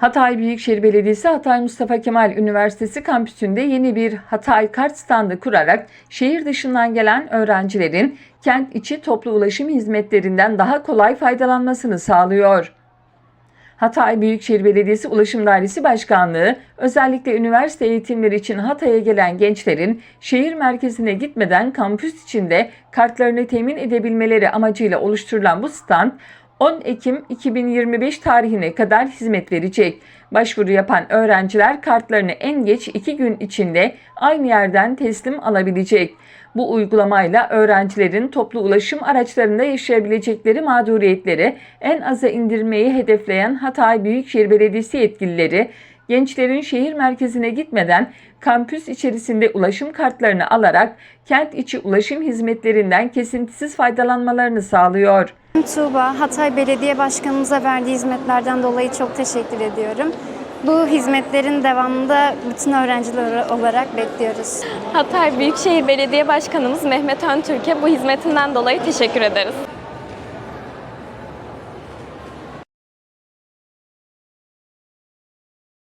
Hatay Büyükşehir Belediyesi Hatay Mustafa Kemal Üniversitesi kampüsünde yeni bir Hatay kart standı kurarak şehir dışından gelen öğrencilerin kent içi toplu ulaşım hizmetlerinden daha kolay faydalanmasını sağlıyor. Hatay Büyükşehir Belediyesi Ulaşım Dairesi Başkanlığı özellikle üniversite eğitimleri için Hatay'a gelen gençlerin şehir merkezine gitmeden kampüs içinde kartlarını temin edebilmeleri amacıyla oluşturulan bu stand 10 Ekim 2025 tarihine kadar hizmet verecek. Başvuru yapan öğrenciler kartlarını en geç 2 gün içinde aynı yerden teslim alabilecek. Bu uygulamayla öğrencilerin toplu ulaşım araçlarında yaşayabilecekleri mağduriyetleri en aza indirmeyi hedefleyen Hatay Büyükşehir Belediyesi yetkilileri gençlerin şehir merkezine gitmeden kampüs içerisinde ulaşım kartlarını alarak kent içi ulaşım hizmetlerinden kesintisiz faydalanmalarını sağlıyor. Tuğba, Hatay Belediye Başkanımıza verdiği hizmetlerden dolayı çok teşekkür ediyorum. Bu hizmetlerin devamında bütün öğrenciler olarak bekliyoruz. Hatay Büyükşehir Belediye Başkanımız Mehmet Öntürk'e bu hizmetinden dolayı teşekkür ederiz.